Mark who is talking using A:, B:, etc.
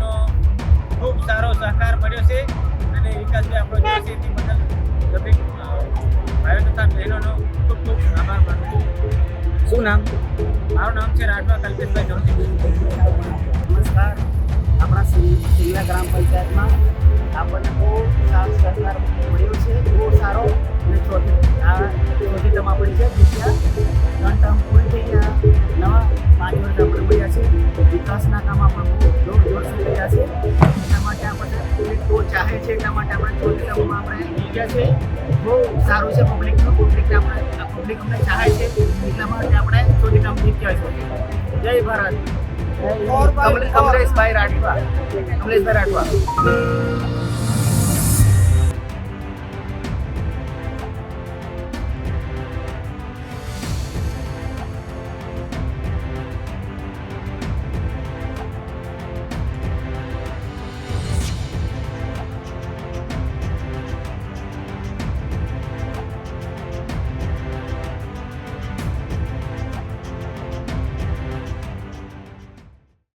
A: એમનો ખૂબ સારો સહકાર મળ્યો છે અને વિકાસભાઈ આપણો જોશે તે બદલ દરેક ભાઈઓ તથા બહેનોનો ખૂબ ખૂબ આભાર માનું છું. શું નામ? મારું નામ છે રાઠવા કલ્પેશભાઈ જોશી નમસ્કાર. આપણા સિંગલા ગ્રામ પંચાયતમાં આપણને બહુ સારો સહકાર મળ્યો છે બહુ સારો અને ચોથી આ ચોથી ટર્મ આપણી છે. બીજા ત્રણ ટર્મ પૂરી થઈ ગયા નવા પાંચ વર્ષ આપણે મળ્યા છે. વિકાસના કામ આપણે બહુ જોર છે. એટલા માટે આપણે પબ્લિક બહુ ચાહે છે એટલા માટે આપણે ચોથી આપણે જીત્યા છે બહુ સારું છે પબ્લિકનું પબ્લિકને આપણે પબ્લિક અમને ચાહે છે. એટલા માટે આપણે ચોથી જીત્યા છે જય ભારત. કમલે- કમલેશભાઈ રાઠવા. કમલેશભાઈ રાઠવા.